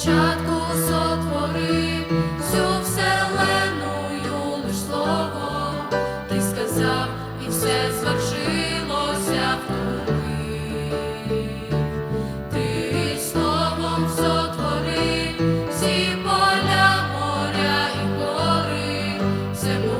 початку сотворив всю вселеную лиш слово, ти сказав, і все звершилося в тобі. Ти словом сотворив всі поля моря і гори, землю.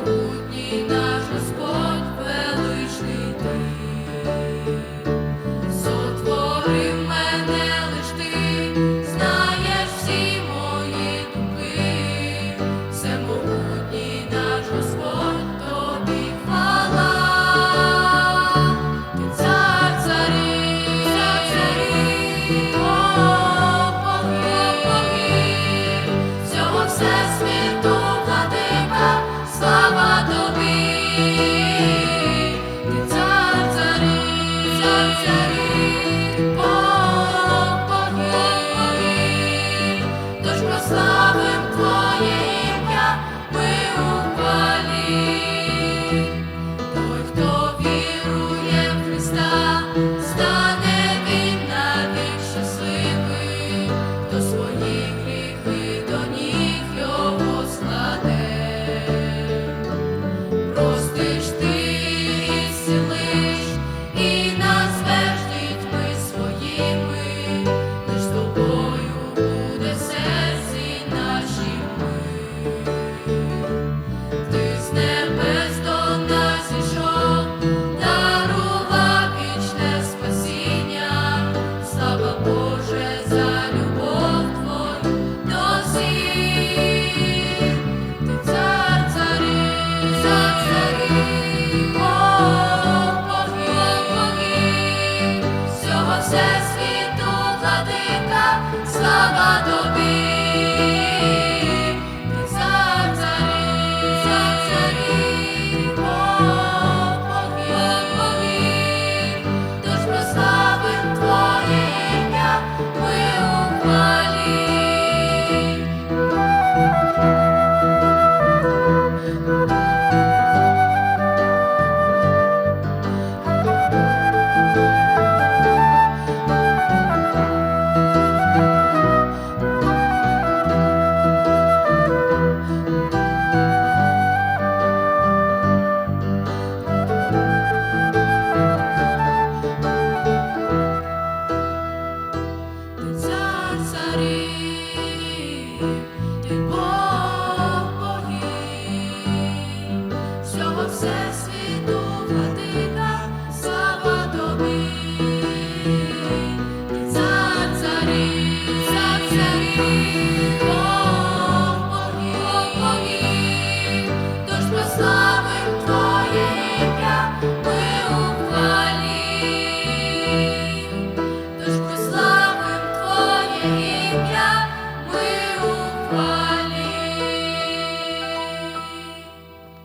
світу. владика, слава тобі.